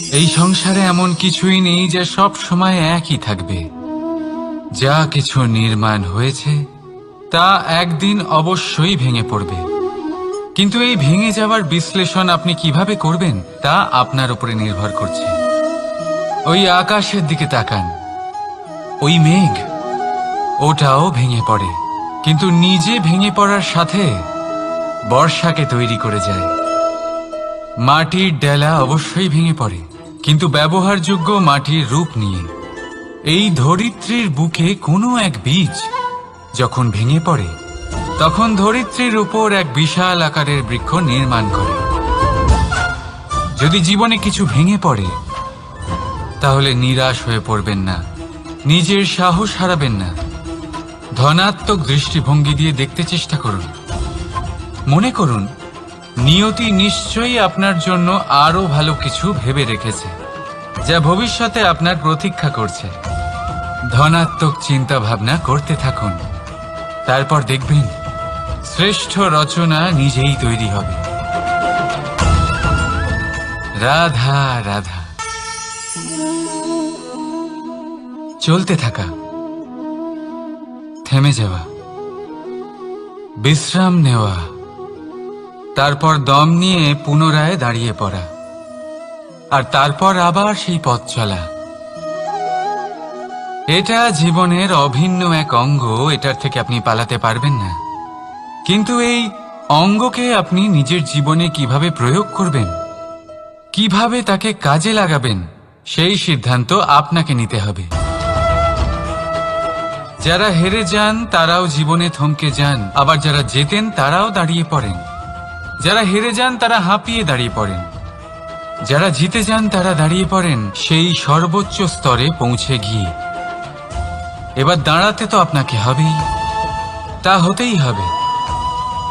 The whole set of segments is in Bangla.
এই সংসারে এমন কিছুই নেই যে সব সময় একই থাকবে। যা কিছু নির্মাণ হয়েছে, তা একদিন অবশ্যই ভেঙে পড়বে। কিন্তু এই ভেঙে যাওয়ার বিশ্লেষণ আপনি কীভাবে করবেন, তা আপনার উপরে নির্ভর করছে। ওই আকাশের দিকে তাকান। ওই মেঘ, ওটাও ভেঙে পড়ে। কিন্তু নিজে ভেঙে পড়ার সাথে বর্ষাকে তৈরি করে যায়। মাটির ডেলা অবশ্যই ভেঙে পড়ে, কিন্তু ব্যবহারযোগ্য মাটির রূপ নিয়ে। এই ধরিত্রীর বুকে কোনো এক বীজ যখন ভেঙে পড়ে, তখন ধরিত্রীর উপর এক বিশাল আকারের বৃক্ষ নির্মাণ করে। যদি জীবনে কিছু ভেঙে পড়ে, তাহলে নিরাশ হয়ে পড়বেন না, নিজের সাহস হারাবেন না। ধনাত্মক দৃষ্টিভঙ্গি দিয়ে দেখতে চেষ্টা করুন। মনে করুন নিয়তি নিশ্চয়ই আপনার জন্য আরও ভালো কিছু ভেবে রেখেছে, যা ভবিষ্যতে আপনার প্রতীক্ষা করছে। ধনাত্মক চিন্তা ভাবনা করতে থাকুন। তারপর দেখবেন, শ্রেষ্ঠ রচনা নিজেই তৈরি হবে। রাধা রাধা। চলতে থাকা। থেমে যাওয়া। বিশ্রাম নেওয়া। তারপর দম নিয়ে পুনরায় দাঁড়িয়ে পড়া। আর তারপর আবার সেই পথ চলা। এটা জীবনের অভিন্ন এক অঙ্গ, এটার থেকে আপনি পালাতে পারবেন না। কিন্তু এই অঙ্গকে আপনি নিজের জীবনে কীভাবে প্রয়োগ করবেন, কীভাবে তাকে কাজে লাগাবেন, সেই সিদ্ধান্ত আপনাকে নিতে হবে। যারা হেরে যান, তারাও জীবনে থমকে যান। আবার যারা জেতেন, তারাও দাঁড়িয়ে পড়েন। যারা হেরে যান, তারা হাঁপিয়ে দাঁড়িয়ে পড়েন। যারা জিতে যান, তারা দাঁড়িয়ে পড়েন। সেই সর্বোচ্চ স্তরে পৌঁছে গিয়ে। এবার দাঁড়াতে তো আপনাকে হবেই। তা হতেই হবে।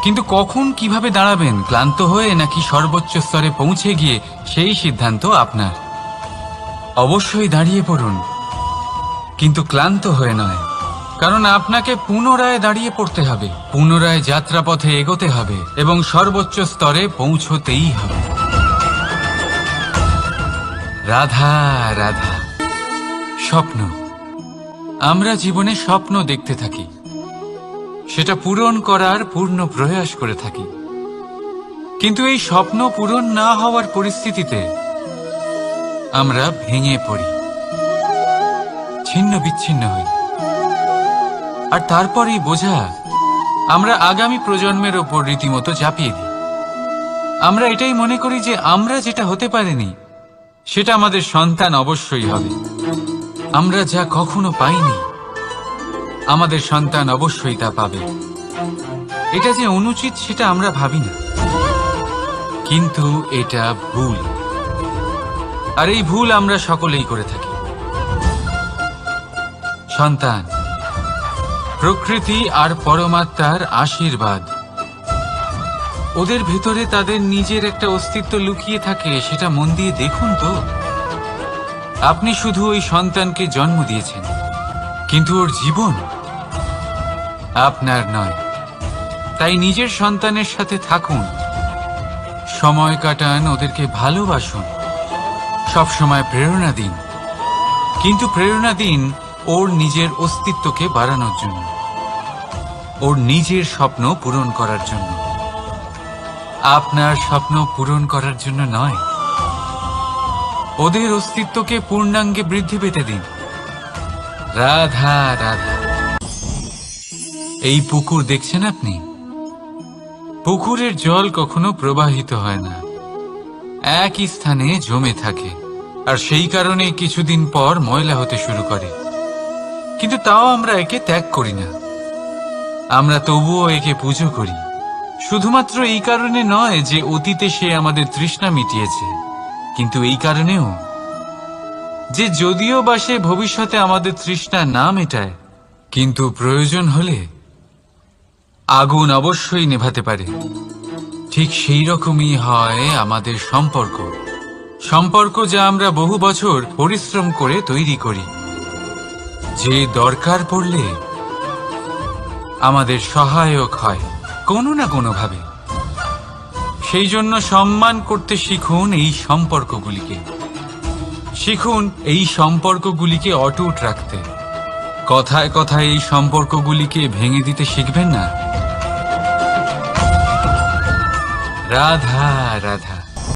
কিন্তু কখন কীভাবে দাঁড়াবেন? ক্লান্ত হয়ে নাকি সর্বোচ্চ স্তরে পৌঁছে গিয়ে সেই সিদ্ধান্ত আপনার? অবশ্যই দাঁড়িয়ে পড়ুন। কিন্তু ক্লান্ত হয়ে নয়। কারণ আপনাকে পুনরায় দাঁড়িয়ে পড়তে হবে, পুনরায় যাত্রাপথে এগোতে হবে এবং সর্বোচ্চ স্তরে পৌঁছতেই হবে। রাধা রাধা, স্বপ্ন। আমরা জীবনে স্বপ্ন দেখতে থাকি। সেটা পূরণ করার পূর্ণ প্রয়াস করে থাকি। কিন্তু এই স্বপ্ন পূরণ না হওয়ার পরিস্থিতিতে আমরা ভেঙে পড়ি। ছিন্ন বিচ্ছিন্ন হই। আর তারপরেই বোঝা, আমরা আগামী প্রজন্মের ওপর রীতিমতো চাপিয়ে দিই। আমরা এটাই মনে করি যে আমরা যেটা হতে পারিনি, সেটা আমাদের সন্তান অবশ্যই হবে। আমরা যা কখনো পাইনি, আমাদের সন্তান অবশ্যই তা পাবে। এটা যে অনুচিত, সেটা আমরা ভাবি না। কিন্তু এটা ভুল। আর এই ভুল আমরা সকলেই করে থাকি। সন্তান প্রকৃতি আর পরমাত্মার আশীর্বাদ। ওদের ভেতরে তাদের নিজের একটা অস্তিত্ব লুকিয়ে থাকে, সেটা মন দিয়ে দেখুন তো। আপনি শুধু ওই সন্তানকে জন্ম দিয়েছেন, কিন্তু ওর জীবন আপনার নয়। তাই নিজের সন্তানের সাথে থাকুন। সময় কাটান, ওদেরকে ভালোবাসুন। সব সময় প্রেরণা দিন। কিন্তু প্রেরণা দিন ওর নিজের অস্তিত্বকে বাড়ানোর জন্য। ওর নিজের স্বপ্ন পূরণ করার জন্য। আপনার স্বপ্ন পূরণ করার জন্য নয়। ওদের অস্তিত্বকে পূর্ণাঙ্গে বৃদ্ধি পেতে দিন। রাধা রাধা। এই পুকুর দেখছেন আপনি? পুকুরের জল কখনো প্রবাহিত হয় না। একই স্থানে জমে থাকে। আর সেই কারণে কিছুদিন পর ময়লা হতে শুরু করে। কিন্তু তাও আমরা একে ত্যাগ করি না। আমরা তবুও একে পুজো করি। শুধুমাত্র এই কারণে নয় যে অতীতে সে আমাদের তৃষ্ণা মিটিয়েছে। কিন্তু এই কারণেও যে যদিও বা সে ভবিষ্যতে আমাদের তৃষ্ণা না মেটায়, কিন্তু প্রয়োজন হলে আগুন অবশ্যই নেভাতে পারে। ঠিক সেই রকমই হয় আমাদের সম্পর্ক। সম্পর্ক যা আমরা বহু বছর পরিশ্রম করে তৈরি করি। যে দরকার পড়লে আমাদের সহায়ক হয়, কোনো না কোনোভাবে। সেই জন্য সম্মান করতে শিখুন এই সম্পর্কগুলিকে। শিখুন এই সম্পর্কগুলিকে অটুট রাখতে। কথায় কথায় এই সম্পর্কগুলিকে ভেঙে দিতে শিখবেন না? রাধা রাধা।